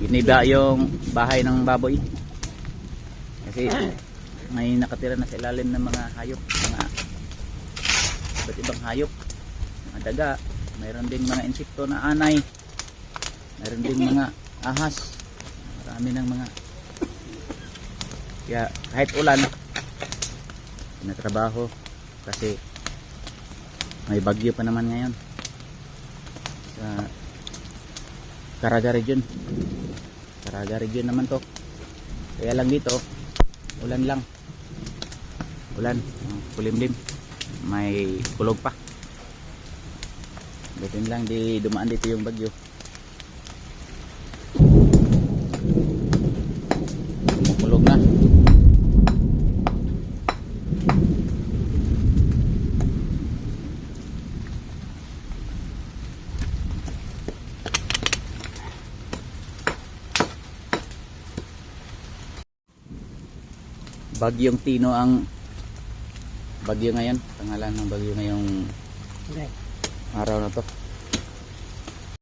Biniba yung bahay ng baboy. Kasi may nakatira na sa ilalim ng mga hayop, mga iba't ibang hayop, mga daga, mayroon din mga insekto na anay, mayroon din mga ahas, marami ng mga kaya kahit ulan pinatrabaho kasi may bagyo pa naman ngayon sa Caraga region. Caraga region naman to. Kaya lang dito ulan lang. Ulan kulimlim. May kulog pa. Butin lang di dumaan dito yung bagyo kumukulog na Bagyong Tino ang bagyo ngayon. Pangalan ng bagyo ngayong araw na to.